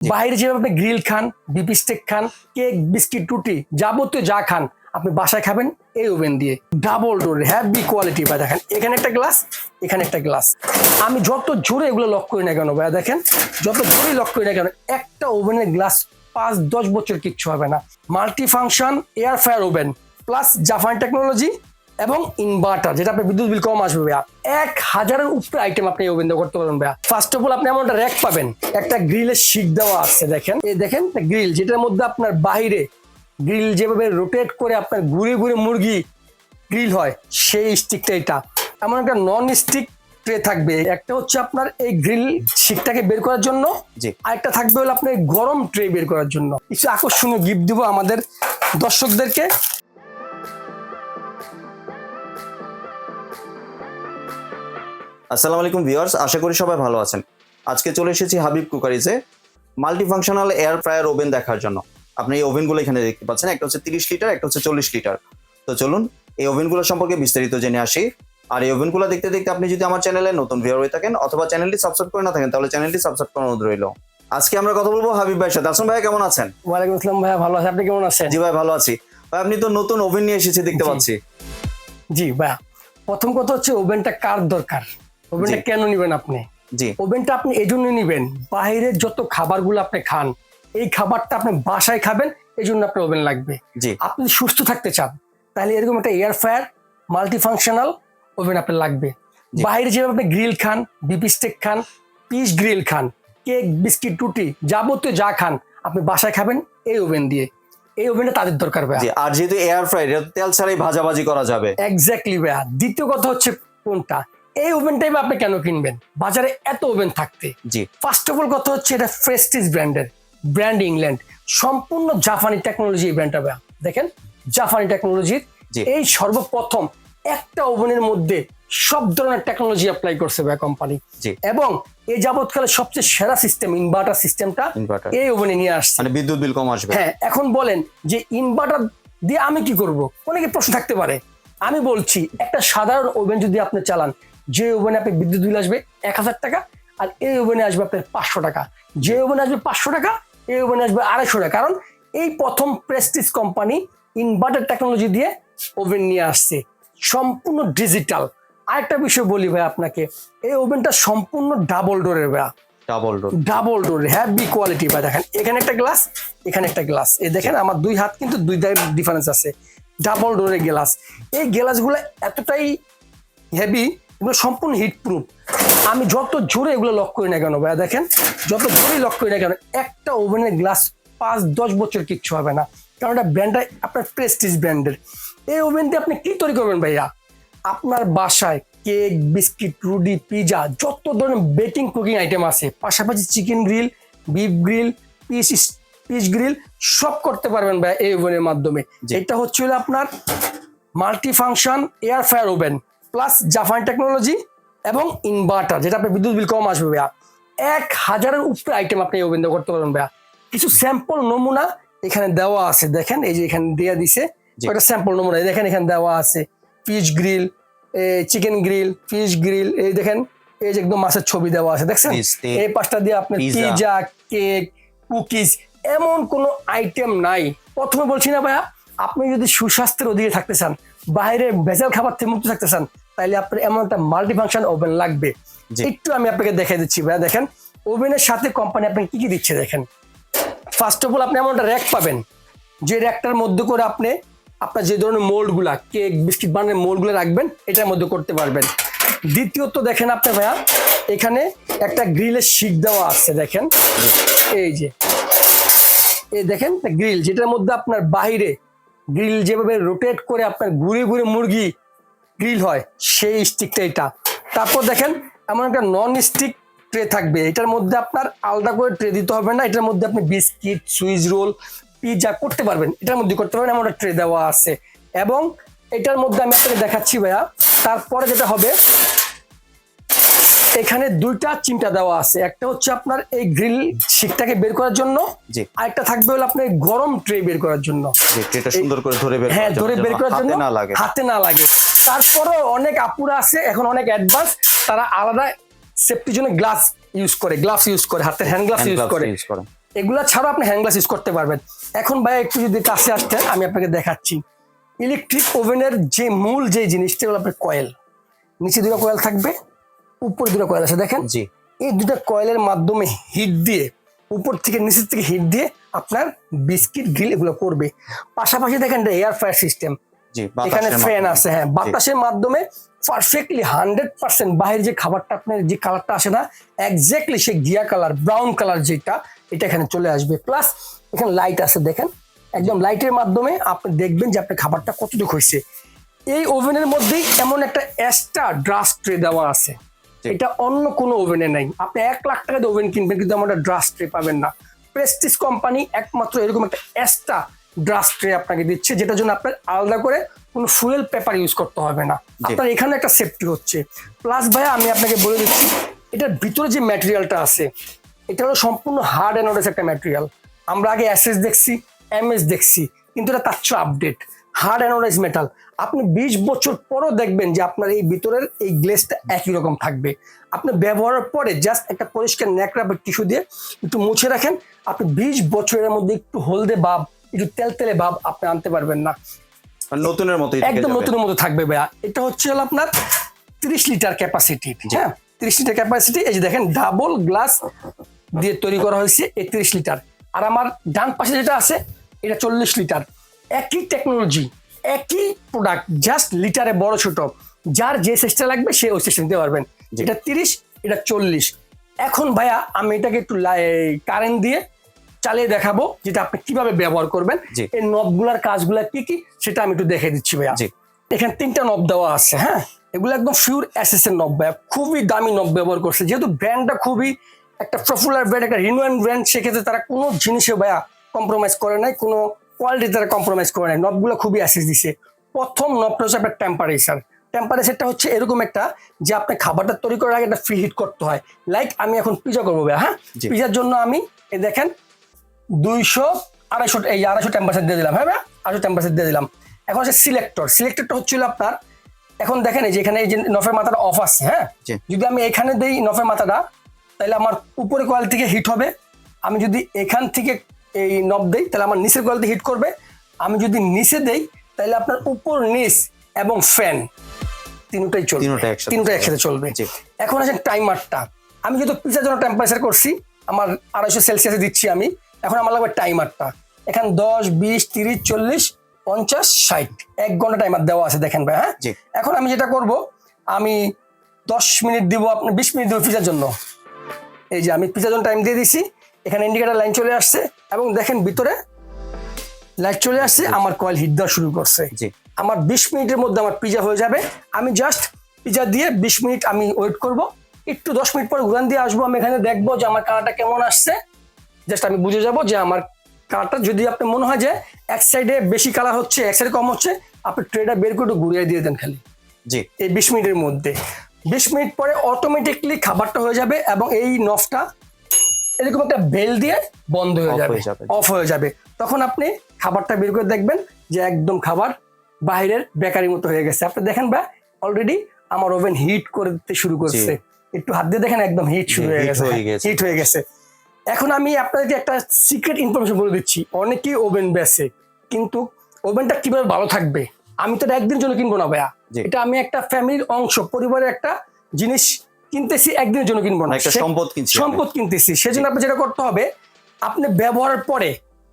বাইরে যেভাবে আপনি গ্রিল খান বিপি স্টেক খান, কেক, বিস্কিট, রুটি, যাবতীয় যা খান, আপনি বাসায় খাবেন এই ওভেন দিয়ে। ডাবল ডোর হ্যাভি কোয়ালিটি ভাই, দেখেন, এখানে একটা গ্লাস, এখানে একটা গ্লাস। আমি যত জোরে এগুলো লক করি না কেন ভাই, দেখেন, যত জোরে লক করি না কেন, একটা ওভেনের গ্লাস পাঁচ, দশ বছর কিচ্ছু হবে না। Multi function air fryer oven plus Japan technology এবং ইনভার্টার যেটা আপনার বিদ্যুৎ বিল কম আসবে ভাইয়া। এক হাজারের উপরে আইটেম আপনি ওভেন দিয়ে করতে পারবেন ভাইয়া। ফার্স্ট অফ অল আপনি এমন একটা র্যাক পাবেন। একটা গ্রিলের শিক দেওয়া আছে দেখেন। এই দেখেন গ্রিল যেটার মধ্যে আপনার বাইরে গ্রিল যেভাবে রোটেট করে আপনার ঘুরে ঘুরে মুরগি গ্রিল হয় সেই স্টিকটা এটা। এমন একটা নন স্টিক ট্রে থাকবে। একটা হচ্ছে আপনার এই গ্রিল শিকটাকে বের করার জন্য। আরেকটা থাকবে হলো আপনার এই গরম ট্রে বের করার জন্য। কিছু আকর্ষণীয় গিফট দিব আমাদের দর্শকদেরকে। আসসালামু আলাইকুম ভিউয়ার্স আশা করি সবাই ভালো আছেন। আজকে চলে এসেছি Habib কুকারিজে multi functional air fryer oven দেখার জন্য। আপনি এই ওভেনগুলো এখানে দেখতে পাচ্ছেন একটা হচ্ছে তিরিশ লিটার একটা হচ্ছে চল্লিশ লিটার তো চলুন এই ওভেনগুলো সম্পর্কে বিস্তারিত জেনে আসি। আর এই ওভেনগুলো দেখতে দেখতে আপনি যদি আমার চ্যানেলে নতুন ভিউয়ার হয়ে থাকেন অথবা চ্যানেলটি সাবস্ক্রাইব করে না থাকেন তাহলে চ্যানেলটি সাবস্ক্রাইব করানো রইল। আজকে আমরা কথা বলব হাবিব ভাইয়ের সাথে। আসুন ভাই কেমন আছেন? ওয়ালাইকুম আসসালাম ভাইয়া ভালো আছে। আপনি কেমন আছেন? জি ভাই ভালো আছি। ভাই আপনি তো নতুন ওভেন নিয়ে এসেছি দেখতে পাচ্ছি। জি ভাইয়া প্রথম কথা হচ্ছে ওভেনটা কার দরকার? ওভেনটা। কেন নিবেন আপনি? জি। ওভেনটা আপনি এই জন্য নিবেন বাইরের যত খাবারগুলো আপনি খান এই খাবারটা আপনি বাসায় খাবেন এই জন্য আপনার ওভেন লাগবে। জি। আপনি সুস্থ থাকতে চান তাহলে এরকম একটা air fryer multi functional oven আপনার লাগবে। বাইরে যেভাবে আপনি গ্রিল খান বিপি স্টেক খান পিস গ্রিল খান কেক বিস্কিট রুটি যাবতীয় যা খান আপনি বাসায় খাবেন এই ওভেন দিয়ে। এই ওভেনটা তাদের দরকার ভাইয়া। জি আর যেহেতু এয়ার ফ্রাই তেল ছাড়াই ভাজাভাজি করা যাবে। এক্স্যাক্টলি ভাইয়া। দ্বিতীয় কথা হচ্ছে কোনটা? এই ওভেনটাই আপনি কেন কিনবেন? বাজারে এত ওভেন থাকতে। জি। ফার্স্ট অফ অল কথা হচ্ছে এটা ফ্রেস্টিজ ব্র্যান্ডের ব্র্যান্ড ইংল্যান্ড সম্পূর্ণ জাপানি টেকনোলজি এই ব্র্যান্ডটা দেখেন জাপানি টেকনোলজির এই সর্বপ্রথম একটা ওভেনের মধ্যে সব ধরনের টেকনোলজি অ্যাপ্লাই করছে ভাইয়া কোম্পানি জি। এবং এই যাবৎকালে সবচেয়ে সেরা সিস্টেম ইনভার্টার সিস্টেমটা এই ওভেনে নিয়ে আসছে। মানে বিদ্যুৎ বিল কম আসবে। হ্যাঁ এখন বলেন যে ইনভার্টার দিয়ে আমি কি করব? অনেকে প্রশ্ন থাকতে পারে। আমি বলছি একটা সাধারণ ওভেন যদি আপনি চালান যে ওভেনে আপনি বিদ্যুৎ বিল আসবে এক হাজার টাকা আর এই ওভেনে আসবে আপনার পাঁচশো টাকা। যে ওভেনে আসবে পাঁচশো টাকা এই ওভেনে আসবে আড়াইশো টাকা। কারণ এই প্রথম প্রেস্টিজ কোম্পানি ইনভার্টার টেকনোলজি দিয়ে ওভেন নিয়ে আসছে। সম্পূর্ণ ডিজিটাল আরেকটা বিষয় বলি ভাই আপনাকে এই ওভেনটা সম্পূর্ণ ডাবল ডোরের ভাইয়া। Double door double door heavy quality বা দেখেন। এখানে একটা গ্লাস এখানে একটা গ্লাস এই দেখেন আমার দুই হাত কিন্তু দুই ডিফারেন্স আছে। ডাবল ডোরের গ্লাস এই গ্লাসগুলো এতটাই হেভি এগুলো সম্পূর্ণ হিট প্রুফ আমি যত জোরে এগুলো লক করি না কেন ভাইয়া দেখেন যত জোরে লক করি না কেন একটা ওভেনের গ্লাস পাঁচ দশ বছর কিচ্ছু হবে না। কারণ এটা ব্র্যান্ডটা আপনার প্রেস্টিজ ব্র্যান্ডের এই ওভেন দিয়ে আপনি কি তৈরি করবেন ভাইয়া? আপনার বাসায় কেক বিস্কিট রুডি পিজা যত ধরনের বেকিং কুকিং আইটেম আছে পাশাপাশি chicken grill beef grill piece piece grill সব করতে পারবেন ভাই এই ওভেনের মাধ্যমে। এটা হচ্ছে আপনার multi function air fryer oven plus Japan technology এবং ইনভার্টার যেটা আপনার বিদ্যুৎ বিল কম আসবে ভাইয়া। এক হাজারের উপরে আইটেম আপনি এই ওভেন করতে পারবেন ভাইয়া। কিছু স্যাম্পল নমুনা এখানে দেওয়া আছে দেখেন এই যে এখানে দেওয়া দিছে। একটা স্যাম্পল নমুনা? দেখেন এখানে দেওয়া আছে fish grill chicken grill fish grill এই দেখেন এই যে একদম মাছের ছবি দেওয়া আছে দেখছেন? এই পাঁচটা দিয়ে আপনি পিজা কেক কুকিজ এমন কোনো আইটেম নাই। প্রথমে বলছি না ভাইয়া আপনি যদি সুস্বাস্থ্যের অধীনে থাকতে চান বাইরে ভেজাল খাবার থেকে মুক্ত থাকতে চান তাহলে আপনার এমন একটা মাল্টি ফাংশন ওভেন লাগবে। একটু আমি আপনাকে দেখাই দিচ্ছি ভাইয়া দেখেন। ওভেনের সাথে কোম্পানি আপনাকে কি কি দিচ্ছে দেখেন। ফার্স্ট অফ অল আপনি এমন একটা র্যাক পাবেন। যে র্যাকটার মধ্যে করে আপনি আপনার যে ধরনের মোল্ডগুলা কেক বিস্কিট বানানোর মোল্ডগুলো রাখবেন এটার মধ্যে করতে পারবেন। দ্বিতীয়ত দেখেন আপনি ভাইয়া এখানে একটা গ্রিলের শিক দেওয়া আছে দেখেন। এই যে। এই দেখেন গ্রিল যেটার মধ্যে আপনার বাইরে গ্রিল যেভাবে রোটেট করে আপনার ঘুরে ঘুরে মুরগি গ্রিল হয় সেই স্টিকটা এটা। তারপর দেখেন এমন একটা নন স্টিক ট্রে থাকবে। এটার মধ্যে আপনার আলাদা করে ট্রে দিতে হবে না। এটার মধ্যে আপনি বিস্কিট সুইচ রোল পিজা করতে পারবেন। এটার মধ্যে করতে পারবেন এমন একটা ট্রে দেওয়া আছে। এবং এটার মধ্যে আমি আপনাকে দেখাচ্ছি ভাইয়া তারপরে যেটা হবে এখানে দুইটা চিমটা দেওয়া আছে। একটা হচ্ছে আপনার এই গ্রিল শিকটাকে বের করার জন্য জি। আরেকটা থাকবে হলো আপনার গরম ট্রে বের করার জন্য। সুন্দর করে ধরে বের হ্যাঁ ধরে বের করার জন্য না লাগে। হাতে না লাগে। তারপরে অনেক আপুরা আছে এখন অনেক অ্যাডভান্স তারা আলাদা সেফটির জন্য গ্লাস ইউজ করে গ্লাভস ইউজ করে হাতের হ্যান্ড গ্লাভস ইউজ করে। এগুলা ছাড়াও আপনি হ্যান্ড গ্লাস ইউজ করতে পারবেন। এখন ভাই একটু যদি কাছে আসতেন আমি আপনাকে দেখাচ্ছি। ইলেকট্রিক ওভেনের যে মূল যে জিনিসটা হলো আপনার কয়েল নিচে দুটো কয়েল থাকবে উপরে দুটো কয়েল আছে দেখেন। জি। এই দুটো কয়েলের মাধ্যমে হিট দিয়ে উপর থেকে নিচের থেকে হিট দিয়ে আপনার বিস্কিট গ্রিল এগুলো করবে। পাশাপাশি দেখেন এয়ার ফ্রায়ার সিস্টেম এখানে ফ্যান আছে হ্যাঁ বাতাসের মাধ্যমে পারফেক্টলি হান্ড্রেড পার্সেন্ট বাইরের যে খাবারটা আপনার যে কালারটা আসে না এক্স্যাক্টলি সে গিয়া কালার ব্রাউন কালার যেটা এটা এখানে চলে আসবে। প্লাস এখানে লাইট আছে দেখেন একদম লাইটের মাধ্যমে আপনি দেখবেন যে আপনার খাবারটা কতটুকু হয়েছে। এই ওভেনের মধ্যেই এমন একটা এক্সট্রা ড্রাস্ট ট্রে দেওয়া আছে। এটা অন্য কোনো ওভেনে নাই। আপনি এক লাখ টাকা দিয়ে ওভেন কিনবেন কিন্তু আমার ড্রাস্ট ট্রে পাবেন না। প্রেস্টিজ কোম্পানি একমাত্র এরকম একটা এক্সট্রা ড্রাস্ট ট্রে আপনাকে দিচ্ছে যেটার জন্য আপনার আলাদা করে কোনো ফুয়েল পেপার ইউজ করতে হবে না। আপনার এখানে একটা সেফটি হচ্ছে। প্লাস ভাইয়া আমি আপনাকে বলে দিচ্ছি এটার ভিতরে যে ম্যাটেরিয়ালটা আছে এটা হলো সম্পূর্ণ হার্ড অ্যান্ড একটা ম্যাটেরিয়াল আমরা আগে অ্যাসেস দেখছি এমএস দেখছি কিন্তু এটা তার চেয়ে আপডেট হার্ড অ্যানোডাইজ মেটাল আপনি বিশ বছর পরও দেখবেন যে আপনার এই ভিতরের এই গ্লেসটা একই রকম থাকবে। আপনি ব্যবহারের পরে জাস্ট একটা পরিষ্কার ন্যাকড়া বা টিস্যু দিয়ে একটু মুছে রাখেন। আপনি বিশ বছরের মধ্যে একটু হলদে ভাব একটু তেলতেলে ভাব আপনি আনতে পারবেন না। নতুনের মতো একদম। নতুনের মতো থাকবে ভাইয়া। এটা হচ্ছে হলো আপনার তিরিশ লিটার ক্যাপাসিটি হ্যাঁ তিরিশ লিটার ক্যাপাসিটি এই যে দেখেন ডাবল গ্লাস দিয়ে তৈরি করা হয়েছে এই তিরিশ লিটার। আর আমার ডান পাশে যেটা আছে এটা চল্লিশ লিটার। একই টেকনোলজি একই প্রোডাক্ট জাস্ট লিটারে বড় ছোট। যার যে সাইজটা লাগবে সে ওই সাইজটা নিতে পারবেন। এটা তিরিশ এটা চল্লিশ। এখন ভাইয়া আমি এটাকে একটু কারেন্ট দিয়ে চালিয়ে দেখাবো যেটা আপনি কীভাবে ব্যবহার করবেন। এই নবগুলার কাজগুলা কি কি সেটা আমি একটু দেখে দিচ্ছি ভাইয়া। এখানে তিনটা নব দেওয়া আছে হ্যাঁ? এগুলো একদম ফিউর অ্যাসেস এর নব ভাইয়া। খুবই দামি নব ব্যবহার করছে। যেহেতু ব্র্যান্ডটা খুবই একটা পপুলার ব্র্যান্ড একটা রিনোয়েন ব্র্যান্ড সেক্ষেত্রে তারা কোনো জিনিসে ভাইয়া কম্প্রোমাইজ করে নাই কোনো কোয়ালিটি তারা কম্প্রোমাইজ করে নাই। নবগুলো খুবই অ্যাসেস দিছে। প্রথম নবটা হচ্ছে আপনার টেম্পারেচার টেম্পারেচারটা হচ্ছে এরকম একটা যে আপনি খাবারটা তৈরি করার আগে একটা ফ্রি হিট করতে হয়। লাইক আমি এখন পিজা করব ভাইয়া হ্যাঁ। পিজার জন্য আমি এই দেখেন দুইশো আড়াইশো এই আড়াইশো টেম্পারেচার দিয়ে দিলাম হ্যাঁ আড়াইশো টেম্পারেচার দিয়ে দিলাম। এখন হচ্ছে সিলেক্টর সিলেক্টরটা হচ্ছিল আপনার এখন দেখেন এই যে এখানে এই যে নফের মাথাটা অফ আছে হ্যাঁ? যদি আমি এখানে দেই নফের মাথাটা তাহলে আমার উপরে কোয়াল থেকে হিট হবে। আমি যদি এখান থেকে এই নব দেই তাহলে আমার নিচের কোয়ালিটি হিট করবে। আমি যদি নিচে দেই তাহলে আপনার উপর নিচ এবং ফ্যান তিনটাই চলবে। তিনটা একসাথে চলবে। এখন আছে টাইমারটা আমি যেহেতু পিজার জন্য টেম্পারেচার করছি আমার আড়াইশো সেলসিয়াসে দিচ্ছি আমি। এখন আমার লাগবে টাইমারটা এখানে দশ বিশ তিরিশ চল্লিশ পঞ্চাশ ষাট। এক ঘণ্টা টাইমার দেওয়া আছে দেখেন ভাই হ্যাঁ। এখন আমি যেটা করব আমি দশ মিনিট দিব আপনি বিশ মিনিট দেবো পিজার জন্য। এই যে আমি পিজার জন্য টাইম দিয়ে দিছি এখানে ইন্ডিকেটার লাইন চলে আসছে এবং দেখেন ভিতরে লাইট চলে আসছে আমার কয়েল হিট দেওয়া শুরু করছে। জি। আমার বিশ মিনিটের মধ্যে আমার পিজা হয়ে যাবে। আমি জাস্ট পিজা দিয়ে বিশ মিনিট আমি ওয়েট করব। একটু দশ মিনিট পর ঘুরান দিয়ে আসব। আমি এখানে দেখব যে আমার কালারটা কেমন আসছে। জাস্ট আমি বুঝে যাব যে আমার কালারটা যদি আপনি মনে হয় যে এক সাইডে বেশি কালার হচ্ছে এক সাইডে কম হচ্ছে আপনি ট্রেটা বের করে একটু ঘুরিয়ে দিয়ে দেন খালি। জি। এই বিশ মিনিটের মধ্যে। বিশ মিনিট পরে অটোমেটিকলি খাবারটা হয়ে যাবে এবং এই নফটা এরকম একটা বেল দিয়ে বন্ধ হয়ে যাবে। অফ হয়ে যাবে। তখন আপনি খাবারটা বের করে দেখবেন যে একদম খাবার বাইরের বেকারির মতো হয়ে গেছে। আপনি দেখেন বা অলরেডি আমার ওভেন হিট করতে শুরু করছে। একটু হাত দিয়ে দেখেন একদম হিট শুরু হয়ে গেছে। হিট হয়ে গেছে। এখন আমি আপনাদেরকে একটা সিক্রেট ইনফরমেশন বলে দিচ্ছি। অনেকেই ওভেন বেসে কিন্তু ওভেনটা কীভাবে ভালো থাকবে? আমি তো এটা একদিনের জন্য কিনবো না ভাইয়া। এটা আমি একটা ফ্যামিলির অংশ পরিবারের একটা জিনিস কিনতেছি একদিনের জন্য কিনবো না। একটা সম্পদ কিনছি সম্পদ কিনতেছি। সেজন্য আপনি যেটা করতে হবে আপনি ব্যবহারের পরে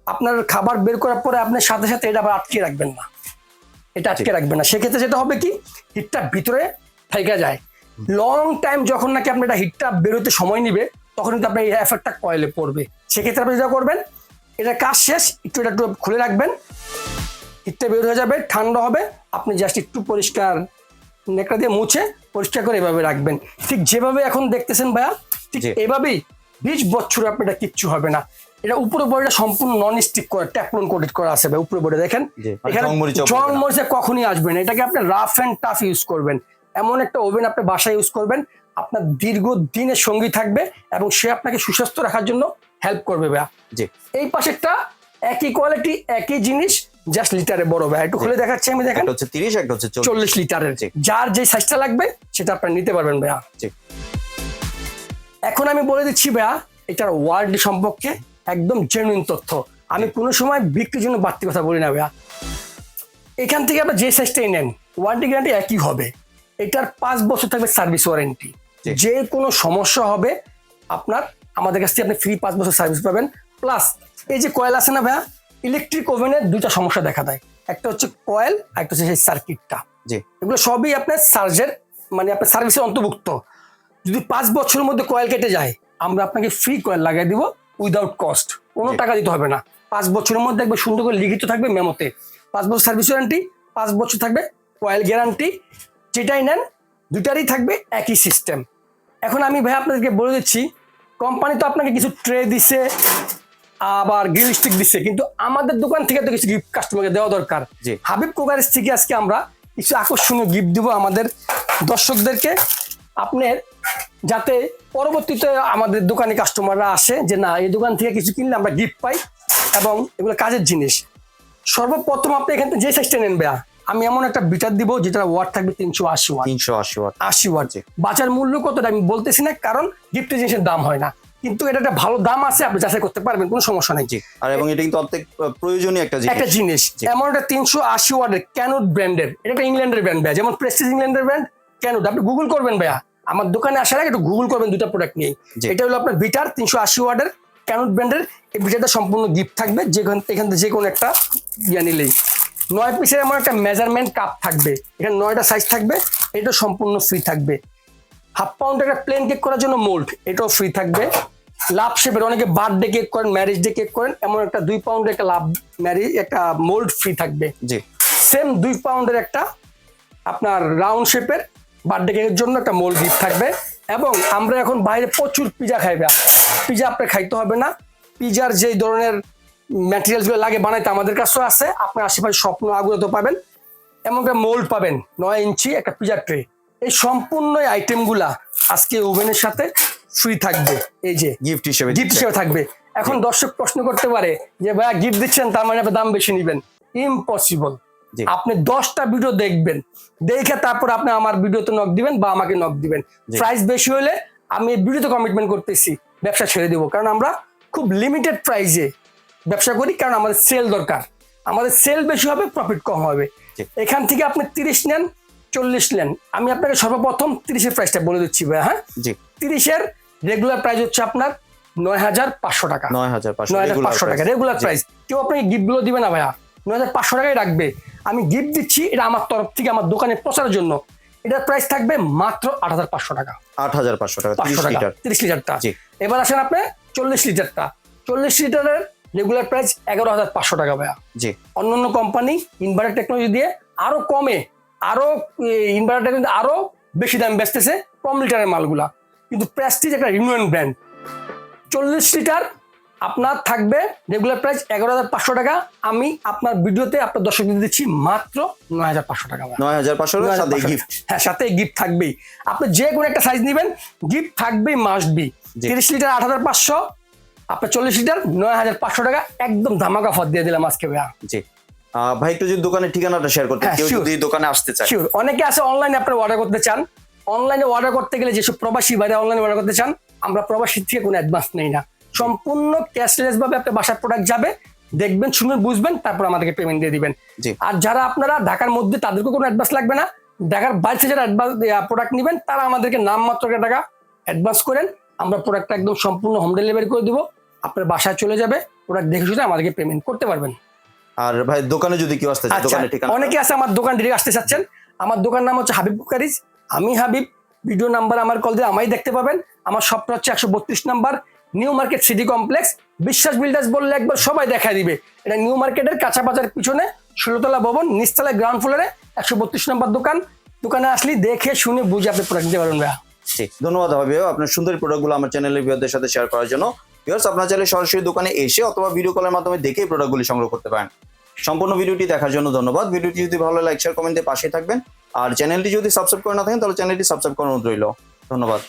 আপনার খাবার বের করার পরে আপনি সাথে সাথে এটা আবার আটকে রাখবেন না। এটা আটকে রাখবেন না। সেক্ষেত্রে যেটা হবে কি হিটটা ভিতরে থেকে যায়। লং টাইম যখন নাকি আপনি এটা হিটটা বেরোতে সময় নিবে তখন কিন্তু আপনার এই এফেক্টটা কয়েলে পড়বে। সেক্ষেত্রে আপনি যেটা করবেন এটা কাজ শেষ একটু এটা একটু খুলে রাখবেন। হিটটা বের হয়ে যাবে ঠান্ডা হবে আপনি জাস্ট একটু পরিষ্কার নেকড়া দিয়ে মুছে পরিষ্কার করে এভাবে রাখবেন। ঠিক যেভাবে এখন দেখতেছেন ভাইয়া ঠিক। এভাবেই বিশ বছর আপনি এটা কিচ্ছু হবে না। এটা উপরে বডিটা সম্পূর্ণ নন স্টিক করা ট্যাপলন কোটেড করা আছে ভাই উপরে বডি দেখেন। মানে এখানে জং। মরিচে কখনই আসবে না। এটাকে আপনি রাফ অ্যান্ড টাফ ইউজ করবেন। এমন একটা ওভেন আপনি বাসায় ইউজ করবেন আপনার দীর্ঘ দিনের সঙ্গী থাকবে এবং সে আপনাকে সুস্বাস্থ্য রাখার জন্য হেল্প করবে ভাইয়া। জি। এই পাশেরটা একই কোয়ালিটি একই জিনিস জাস্ট লিটারে বড় ভাই একটু খুলে দেখাচ্ছি আমি দেখেন। হচ্ছে তিরিশ একটা হচ্ছে চল্লিশ। লিটারের। যার যে সাইজটা লাগবে সেটা আপনার নিতে পারবেন ভাইয়া। এখন আমি বলে দিচ্ছি ভাইয়া এটার ওয়ার্ড সম্পর্কে একদম জেনুইন তথ্য। আমি কোনো সময় বিক্রির জন্য বাড়তি কথা বলি না ভাইয়া। এখান থেকে আপনার যে সাইজটাই নেন ওয়ারেন্টি গ্যারান্টি একই হবে। এটার পাঁচ বছর থাকবে সার্ভিস ওয়ারেন্টি। যে কোনো সমস্যা হবে আপনার আমাদের কাছ থেকে আপনি ফ্রি পাঁচ বছর সার্ভিস পাবেন। প্লাস এই যে কয়েল আছে না ভাইয়া ইলেকট্রিক ওভেনের দুইটা সমস্যা দেখা দেয়। একটা হচ্ছে কয়েল আর একটা হচ্ছে সেই সার্কিটটা জি। এগুলো সবই আপনার সার্জের মানে আপনার সার্ভিসের অন্তর্ভুক্ত। যদি পাঁচ বছরের মধ্যে কয়েল কেটে যায় আমরা আপনাকে ফ্রি কয়েল লাগিয়ে দিব উইদাউট কস্ট কোনো টাকা দিতে হবে না। পাঁচ বছরের মধ্যে একবার সুন্দর করে লিখিত থাকবে মেমোতে। পাঁচ বছর সার্ভিস ওয়ারেন্টি পাঁচ বছর থাকবে কয়েল গ্যারান্টি যেটাই নেন দুটারই থাকবে একই সিস্টেম এখন আমি ভাই আপনাদেরকে বলে দিচ্ছি কোম্পানি তো আপনাকে কিছু ট্রে দিছে আবার গ্রিল স্টিক দিচ্ছে কিন্তু আমাদের দোকান থেকে তো কিছু গিফট কাস্টমারকে দেওয়া দরকার। জি। হাবিব কুকারের থেকে আজকে আমরা কিছু আকর্ষণীয় গিফট দিব আমাদের দর্শকদেরকে। আপনার যাতে পরবর্তীতে আমাদের দোকানে কাস্টমাররা আসে যে না এই দোকান থেকে কিছু কিনলে আমরা গিফট পাই এবং এগুলো কাজের জিনিস। সর্বপ্রথম আপনি এখান থেকে যে সাইজটা নেন ভাইয়া? আমি এমন একটা বিটার দিব যেটা ওয়াট থাকবে তিনশো আশি ওয়াট। তিনশো আশি ওয়াট। আশি ওয়াট। বাজার মূল্য কতটা আমি বলতেছি না কারণ গিফটের জিনিসের দাম হয় না। কিন্তু এটা একটা ভালো দাম আছে আপনি যাচাই করতে পারবেন কোনো সমস্যা নেই। জি। আর এবং এটা কিন্তু অত্যেক আহ, প্রয়োজনীয় একটা জিনিস। একটা জিনিস। এমন একটা তিনশো আশি ওয়ার্ডের ক্যানুট ব্র্যান্ডের এটা একটা ইংল্যান্ডের ব্র্যান্ড ভাইয়া। যেমন প্রেস্টিজ ইংল্যান্ডের ব্র্যান্ড ক্যানুট আপনি গুগল করবেন ভাইয়া। আমার দোকানে আসার আগে একটু গুগল করবেন দুটা প্রোডাক্ট নিয়ে। এটা হলো আপনার বিটার তিনশো আশি ওয়ার্ডের ক্যানুট ব্র্যান্ডের এই ভিটারটা সম্পূর্ণ গিফট থাকবে। যেখান এখান থেকে যে কোনো একটা ইয়া নিলেই। নয় পিসের এমন একটা মেজারমেন্ট কাপ থাকবে। এখানে নয়টা সাইজ থাকবে এটা সম্পূর্ণ ফ্রি থাকবে। হাফ পাউন্ড একটা প্লেন কেক করার জন্য মোল্ড এটাও ফ্রি থাকবে। লাভ শেপের অনেকে বার্থডে কেক করেন ম্যারেজ ডে কেক করেন এমন একটা দুই পাউন্ডের একটা লাভ ম্যারেজ একটা মোল্ড ফ্রি থাকবে। জি। সেম দুই পাউন্ডের একটা আপনার রাউন্ড শেপের বার্থডে কেকের জন্য একটা মোল্ড গিফট থাকবে। এবং আমরা এখন বাইরে প্রচুর পিজা খাইবে। পিজা আপনার খাইতে হবে না। পিজার যেই ধরনের ম্যাটেরিয়ালসগুলো লাগে বানাইতে আমাদের কাছেও আছে। আপনার আশেপাশে স্বপ্ন আগ্রহ পাবেন এমন একটা মোল্ড পাবেন নয় ইঞ্চি একটা পিজার ট্রে এই সম্পূর্ণ আইটেমগুলা আজকে ওভেনের সাথে ফ্রি থাকবে। এই যে গিফট হিসেবে গিফট হিসেবে থাকবে। এখন দর্শক প্রশ্ন করতে পারে যে ভাইয়া গিফট দিচ্ছেন তার মানে আপনি দাম বেশি নেবেন? ইম্পসিবল। আপনি দশটা ভিডিও দেখবেন। দেখে তারপর আপনি আমার ভিডিওতে নক দিবেন বা আমাকে নক দিবেন। প্রাইস বেশি হলে আমি ভিডিওতে কমিটমেন্ট করতেছি। ব্যবসা ছেড়ে দিব। কারণ আমরা খুব লিমিটেড প্রাইসে ব্যবসা করি কারণ আমাদের সেল দরকার। আমাদের সেল বেশি হবে প্রফিট কম হবে। এখান থেকে আপনি তিরিশ নেন চল্লিশ নেন। আমি আপনাকে সর্বপ্রথম তিরিশের প্রাইসটা বলে দিচ্ছি ভাই হ্যাঁ? জি। তিরিশের রেগুলার প্রাইস হচ্ছে আপনার নয় হাজার পাঁচশো টাকা। নয় হাজার পাঁচশো নয় হাজার পাঁচশো টাকা রেগুলার প্রাইস কেউ আপনাকে গিফটগুলো দিবে না ভাইয়া। নয় হাজার পাঁচশো টাকাই রাখবে। আমি গিফট দিচ্ছি এটা আমার তরফ থেকে আমার দোকানে প্রচারের জন্য। এটার প্রাইস থাকবে মাত্র আট হাজার পাঁচশো টাকা। আট হাজার পাঁচশো টাকা পাঁচশো টাকা লিটার। তিরিশ লিটারটা। এবার আসেন আপনি চল্লিশ লিটারটা। চল্লিশ লিটারের রেগুলার প্রাইস এগারো হাজার পাঁচশো টাকা ভাইয়া। জি। অন্যান্য কোম্পানি ইনভার্টার টেকনোলজি দিয়ে আরও কমে আরও ইনভার্টার টেকনোলজি আরও বেশি দাম বেচতেছে কম লিটারের মালগুলা। কিন্তু প্রেস্টিজ একটা ইউনিয়ন ব্র্যান্ড চল্লিশ লিটার আপনার থাকবে রেগুলার প্রাইস এগারো হাজার পাঁচশো টাকা। আমি আপনার ভিডিওতে আপনার দর্শকদের দিচ্ছি মাত্র নয় হাজার পাঁচশো টাকা নয় হাজার পাঁচশো সাথে গিফট হ্যাঁ সাথে গিফট থাকবেই। আপনি যে কোনো একটা সাইজ নেবেন গিফট থাকবেই মাস্ট বি তিরিশ লিটার আট হাজার পাঁচশো আপনার চল্লিশ লিটার নয় হাজার পাঁচশো টাকা একদম ধামাকা অফার দিয়ে দিলাম আজকে ভাইয়া। জি। ভাই একটু যদি দোকানের ঠিকানাটা শেয়ার করতে হ্যাঁ, কেউ যদি দোকানে আসতে চায়। অনেকে আছে অনলাইনে আপনার অর্ডার করতে চান। অনলাইনে অর্ডার করতে গেলে যেসব প্রবাসী বাইরে অনলাইনে অর্ডার করতে চান আমরা প্রবাসী থেকে কোনো অ্যাডভান্স নেই না। সম্পূর্ণ ক্যাশলেস ভাবে আপনার বাসার প্রোডাক্ট যাবে দেখবেন শুনবেন বুঝবেন তারপর আমাদেরকে পেমেন্ট দিয়ে দিবেন। আর যারা আপনারা ঢাকার মধ্যে তাদেরকে কোনো অ্যাডভান্স লাগবে না। ঢাকার বাইরে যারা অ্যাডভান্স প্রোডাক্ট নেবেন তারা আমাদেরকে নামমাত্র টাকা অ্যাডভান্স করেন। আমরা প্রোডাক্টটা একদম সম্পূর্ণ হোম ডেলিভারি করে দিব। আপনার বাসায় চলে যাবে প্রোডাক্ট দেখে শুনে আমাদেরকে পেমেন্ট করতে পারবেন। আর ভাই দোকানে যদি কেউ আসতে চায় আচ্ছা ঠিকানা অনেকে আছে আমার দোকান ডিরেক্ট আসতে চাচ্ছেন। আমার দোকান নাম হচ্ছে হাবিব কুকারিজ আমি হাবিব ভিডিও নাম্বার আমার কল দিয়ে আমাই দেখতে পাবেন। আমার শপটা হচ্ছে একশো বত্রিশ number New Market City Complex Biswas Builders বললে একবার সবাই দেখা দিবে। এটা নিউ মার্কেটের কাঁচা বাজার পিছনে ষোলোতলা ভবন নিচতলায় গ্রাউন্ড ফ্লোরে একশো বত্রিশ নম্বর দোকান। দোকানে আসলে দেখে শুনে বুঝে আপনি প্রোডাক্ট নিতে পারবেন ভাইয়া। ধন্যবাদ হবে আপনার সুন্দর প্রোডাক্টগুলো আমার চ্যানেলের ভিউয়ারদের সাথে শেয়ার করার জন্য। ভিউয়ার্স আপনার চাইলে সরাসরি দোকানে এসে অথবা ভিডিও কলের মাধ্যমে দেখে প্রোডাক্টগুলি সংগ্রহ করতে পারেন। সম্পূর্ণ ভিডিওটি দেখার জন্য ধন্যবাদ। ভিডিওটি যদি ভালো লাগে শেয়ার কমেন্টে পাশে থাকবেন। আর চ্যানেলটি যদি সাবস্ক্রাইব করে না থাকেন, তাহলে চ্যানেলটি সাবস্ক্রাইব করানো রইল। ধন্যবাদ।